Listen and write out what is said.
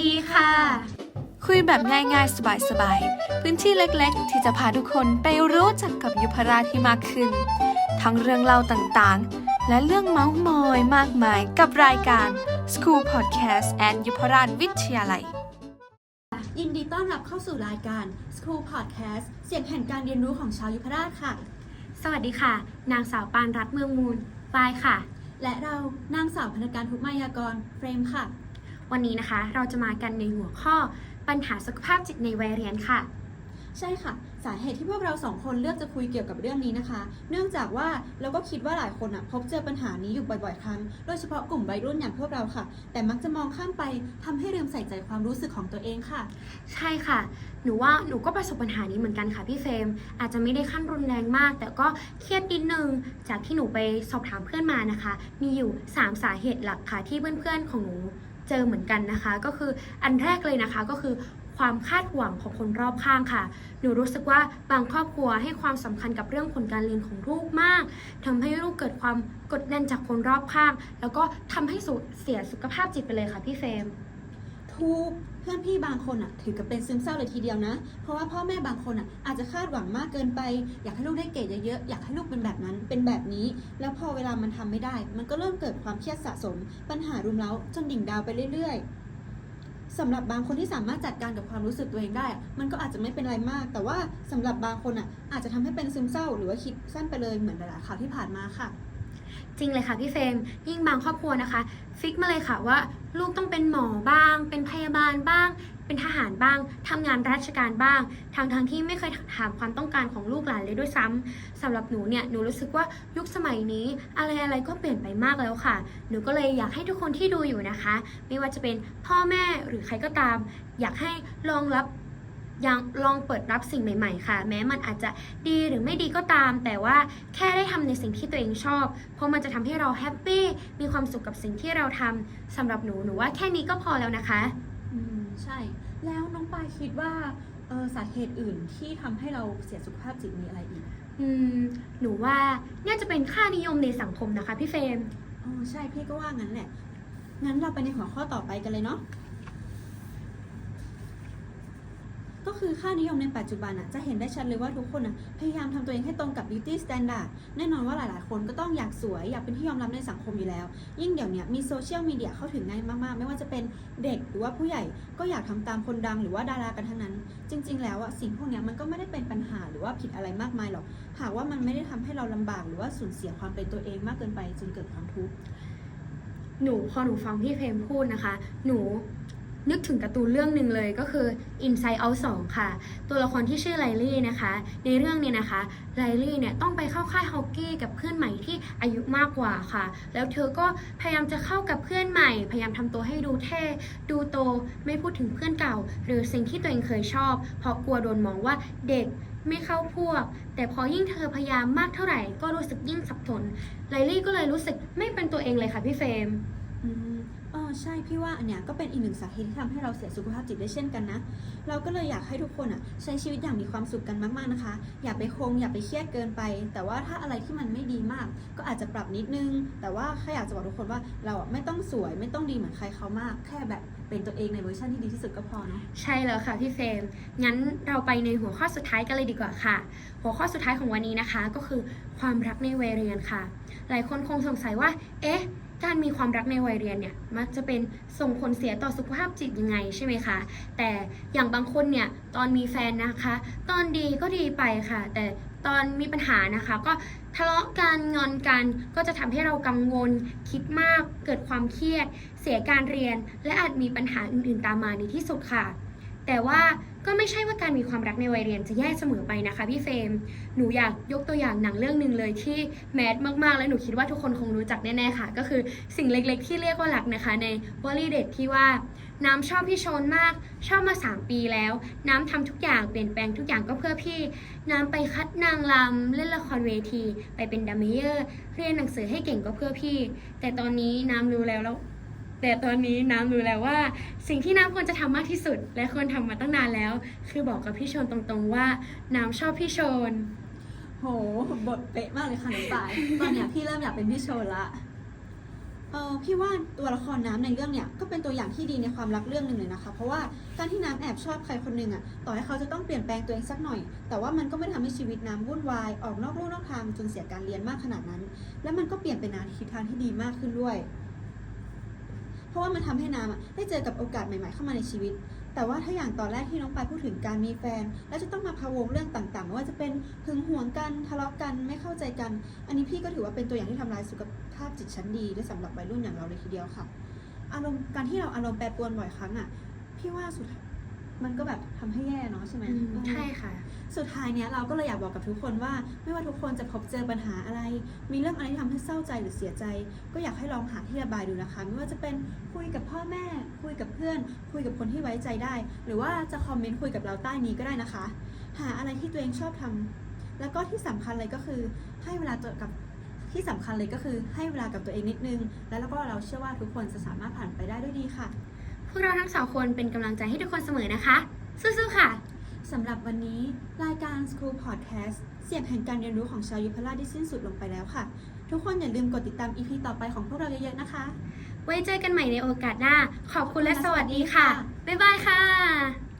ดีค่ะ คุยแบบง่ายๆ สบายๆ พื้นที่เล็กๆ ที่จะพาทุกคนไปรู้จักกับยุพราชที่มากขึ้น ทั้งเรื่องเล่าต่างๆ และเรื่องเมาส์มอยมากมายกับรายการ School Podcast and ยุพราชวิทยาลัย ยินดีต้อนรับเข้าสู่รายการ School Podcast เสียงแห่งการเรียนรู้ของชาวยุพราชค่ะ สวัสดีค่ะ นางสาวปานรัตน์เมืองมูลฝ้ายค่ะ และเรานางสาวพนักการทุกมายากรเฟรมค่ะ วันนี้นะคะเราจะมากันในหัวข้อปัญหาสุขภาพจิตในวัยเรียนค่ะ ใช่ค่ะ สาเหตุที่พวกเราสองคนเลือกจะคุยเกี่ยวกับเรื่องนี้นะคะ เนื่องจากว่าเราก็คิดว่าหลายคนอะพบเจอปัญหานี้อยู่บ่อยๆครั้ง โดยเฉพาะกลุ่มวัยรุ่นอย่างพวกเราค่ะ แต่มักจะมองข้ามไปทำให้ลืมใส่ใจความรู้สึกของตัวเองค่ะ ใช่ค่ะ หนูว่าหนูก็ประสบปัญหานี้เหมือนกันค่ะพี่เฟรมอาจจะไม่ได้ขั้นรุนแรงมาก แต่ก็เครียดนิดนึงจากที่หนูไปสอบถามเพื่อนมานะคะ มีอยู่ 3 สาเหตุหลักค่ะที่เพื่อนๆของหนู เจอเหมือนกันนะคะ ก็คืออันแรกเลยนะคะก็คือความคาดหวังของคนรอบข้างค่ะ หนูรู้สึกว่าบางครอบครัวให้ความสำคัญกับเรื่องผลการเรียนของลูกมากทำให้ลูกเกิดความกดดันจากคนรอบข้าง แล้วก็ทำให้สุเสียสุขภาพจิตไปเลยค่ะพี่เฟรม ทุกเพื่อนพี่บางคนอะ ถือกับเป็นซึมเศร้าเลยทีเดียวนะ เพราะว่าพ่อแม่บางคนอะอาจจะคาดหวังมากเกินไป อยากให้ลูกได้เกรดเยอะๆอยากให้ลูกเป็นแบบนั้นเป็นแบบนี้ แล้วพอเวลามันทำไม่ได้ มันก็เริ่มเกิดความเครียดสะสม ปัญหารุมเร้าจนดิ่งดาวไปเรื่อยๆสำหรับบางคนที่สามารถจัดการกับความรู้สึกตัวเองได้ มันก็อาจจะไม่เป็นไรมาก แต่ว่าสำหรับบางคนอะอาจจะทำให้เป็นซึมเศร้า หรือว่าคิดสั้นไปเลยเหมือนหลายๆข่าวที่ผ่านมาค่ะ จริงเลยค่ะพี่เฟรมยิ่งบางครอบครัวนะคะ ฟิกมาเลยค่ะว่า ลูกต้องเป็นหมอบ้าง เป็นพยาบาลบ้าง เป็นทหารบ้างทำงานราชการบ้างทางทางที่ไม่เคยถามความต้องการของลูกหลานเลยด้วยซ้ำสำหรับหนูเนี่ยหนูรู้สึกว่ายุคสมัยนี้ อะไรอะไรก็เปลี่ยนไปมากแล้วค่ะ หนูก็เลยอยากให้ทุกคนที่ดูอยู่นะคะ ไม่ว่าจะเป็นพ่อแม่หรือใครก็ตาม อยากให้ลองรับ ยังลองเปิดรับสิ่งใหม่ๆ ค่ะ แม้มันอาจจะดีหรือไม่ดีก็ตาม แต่ว่าแค่ได้ทำในสิ่งที่ตัวเองชอบ เพราะมันจะทำให้เราแฮปปี้มีความสุขกับสิ่งที่เราทำสำหรับหนูหนูว่าแค่นี้ก็พอแล้วนะคะอืมใช่ แล้วน้องปายคิดว่าเออสาเหตุอื่นที่ทำให้เราเสียสุขภาพจิตมีอะไรอีก อืมหนูว่าน่าจะเป็นค่านิยมในสังคมนะคะพี่เฟรมอ๋อใช่พี่ก็ว่างั้นแหละงั้นเราไปในหัวข้อต่อไปกันเลยเนาะ ก็คือค่านิยมในปัจจุบันอะจะเห็นได้ชัดเลยว่าทุกคนอะพยายามทำตัวเองให้ตรงกับ beauty standard แน่นอนว่าหลายๆ คนก็ต้องอยากสวยอยากเป็นที่ยอมรับในสังคมอยู่แล้ว ยิ่งเดี๋ยวนี้มีโซเชียลมีเดียเข้าถึงง่ายมากๆ ไม่ว่าจะเป็นเด็กหรือว่าผู้ใหญ่ก็อยากทำตามคนดังหรือว่าดารากันทั้งนั้น จริง ๆ แล้วอะสิ่งพวกนี้มันก็ไม่ได้เป็นปัญหาหรือว่าผิดอะไรมากมายหรอกหากว่ามันไม่ได้ทำให้เราลำบาก หรือว่าสูญเสียความเป็นตัวเองมากเกินไปจนเกิดความทุกข์หนูพอหนูฟังพี่เฟรมพูดนะคะ หนู นึกถึงการ์ตูนเรื่องหนึ่งเลยก็คือ Inside Out 2 ค่ะ ตัวละครที่ชื่อไลลี่นะคะ ในเรื่องเนี้นะคะไลลี่เนี่ยต้องไปเข้าค่ายฮอกกี้กับเพื่อนใหม่ที่อายุมากกว่าค่ะ แล้วเธอก็พยายามจะเข้ากับเพื่อนใหม่ พยายามทำตัวให้ดูเท่ ดูโต ไม่พูดถึงเพื่อนเก่า หรือสิ่งที่ตัวเองเคยชอบ เพราะกลัวโดนมองว่าเด็กไม่เข้าพวก แต่พอยิ่งเธอพยายามมากเท่าไหร่ ก็รู้สึกยิ่งสับสนไลลี่ก็เลยรู้สึกไม่เป็นตัวเองเลยค่ะพี่เฟรม ใช่พี่ว่าอันเนี้ยก็เป็นอีกหนึ่งสาเหตุที่ทำให้เราเสียสุขภาพจิตได้เช่นกันนะ เราก็เลยอยากให้ทุกคนอะใช้ชีวิตอย่างมีความสุขกันมากๆนะคะ อย่าไปคงอย่าไปเครียดเกินไป แต่ว่าถ้าอะไรที่มันไม่ดีมาก ก็อาจจะปรับนิดนึง แต่ว่าแค่อยากจะบอกทุกคนว่าเราอะไม่ต้องสวยไม่ต้องดีเหมือนใครเขามาก แค่แบบเป็นตัวเองในเวอร์ชันที่ดีที่สุดก็พอเนาะใช่แล้วค่ะพี่เฟรมงั้นเราไปในหัวข้อสุดท้ายกันเลยดีกว่าค่ะ หัวข้อสุดท้ายของวันนี้นะคะ ก็คือความรักในวัยเรียนค่ะ หลายคนคงสงสัยว่า เอ๊ะ การมีความรักในวัยเรียนเนี่ยมักจะเป็นส่งผลเสียต่อสุขภาพจิตยังไงใช่ไหมคะ แต่อย่างบางคนเนี่ยตอนมีแฟนนะคะ ตอนดีก็ดีไปค่ะ แต่ตอนมีปัญหานะคะ ก็ทะเลาะกันงอนกันก็จะทำให้เรากังวล คิดมาก เกิดความเครียด เสียการเรียน และอาจมีปัญหาอื่น ๆ ตามมาในที่สุดค่ะ แต่ว่าก็ไม่ใช่ว่าการมีความรักในวัยเรียนจะแย่เสมอไปนะคะพี่เฟรมหนูอยากยกตัวอย่างหนังเรื่องหนึ่งเลยที่แมสมากๆ และหนูคิดว่าทุกคนคงรู้จักแน่ๆค่ะ ก็คือสิ่งเล็กๆ ที่เรียกว่ารักนะคะ ในวลีเด็ดที่ว่าน้ำชอบพี่โชนมาก ชอบมา 3 ปีแล้ว น้ำทำทุกอย่างเปลี่ยนแปลงทุกอย่างก็เพื่อพี่ น้ำไปคัดนางรำเล่นละครเวที ไปเป็นดัมเมเยอร์ เรียนหนังสือให้เก่งก็เพื่อพี่ แต่ตอนนี้น้ำรู้แล้วแล้ว แต่ตอนนี้น้ำรู้แล้วว่า สิ่งที่น้ำควรจะทำมากที่สุด และควรทำมาตั้งนานแล้ว คือบอกกับพี่โชนตรงๆว่า น้ำชอบพี่โชน โห บทเป๊ะมากเลยค่ะน้องปาย ตอนเนี้ยพี่เริ่มอยากเป็นพี่โชนละ เออพี่ว่าตัวละครน้ำในเรื่องเนี่ยก็เป็นตัวอย่างที่ดีในความรักเรื่องหนึ่งเลยนะคะ เพราะว่าการที่น้ำแอบชอบใครคนหนึ่งอะต่อให้เขาจะต้องเปลี่ยนแปลงตัวเองสักหน่อย แต่ว่ามันก็ไม่ได้ทำให้ชีวิตน้ำวุ่นวายออกนอกลู่นอกทางจนเสียการเรียนมากขนาดนั้น และมันก็เปลี่ยนไปในทิศทางที่ดีมากขึ้นด้วย เพราะว่ามันทำให้น้ำอะได้เจอกับโอกาสใหม่ๆเข้ามาในชีวิต แต่ว่าถ้าอย่างตอนแรกที่น้องปายพูดถึงการมีแฟน แล้วจะต้องมาพะวงเรื่องต่างๆไม่ว่าจะเป็นหึงหวงกันทะเลาะกันไม่เข้าใจกัน อันนี้พี่ก็ถือว่าเป็นตัวอย่างที่ทำลายสุขภาพจิตชั้นดีด้วยสำหรับวัยรุ่นอย่างเราเลยทีเดียวค่ะ อารมณ์การที่เราอารมณ์แปรปรวนบ่อยครั้งอะพี่ว่าสุด มันก็แบบทำให้แย่เนาะใช่ไหมอืมเออใช่ค่ะ สุดท้ายเนี้ยเราก็เลยอยากบอกกับทุกคนว่า ไม่ว่าทุกคนจะพบเจอปัญหาอะไร มีเรื่องอะไรที่ทำให้เศร้าใจหรือเสียใจ ก็อยากให้ลองหาที่ระบายดูนะคะ ไม่ว่าจะเป็นคุยกับพ่อแม่ คุยกับเพื่อน คุยกับคนที่ไว้ใจได้ หรือว่าจะคอมเมนต์คุยกับเราใต้นี้ก็ได้นะคะ หาอะไรที่ตัวเองชอบทำแล้วก็ที่สำคัญเลยก็คือ ให้เวลาตัวกับที่สำคัญเลยก็คือให้เวลากับตัวเองนิดนึง แล้วก็เราเชื่อว่าทุกคนจะสามารถผ่านไปได้ด้วยดีค่ะ พวกเราทั้งสองคนเป็นกำลังใจให้ทุกคนเสมอนะคะ สู้ๆค่ะ สำหรับวันนี้รายการ School Podcast เสียบแห่งการเรียนรู้ของชาวยุพราชได้สิ้นสุดลงไปแล้วค่ะ ทุกคนอย่าลืมกดติดตาม EP ต่อไปของพวกเราเยอะๆนะคะ ไว้เจอกันใหม่ในโอกาสหน้า ขอบคุณและสวัสดีค่ะ บ๊ายบายค่ะ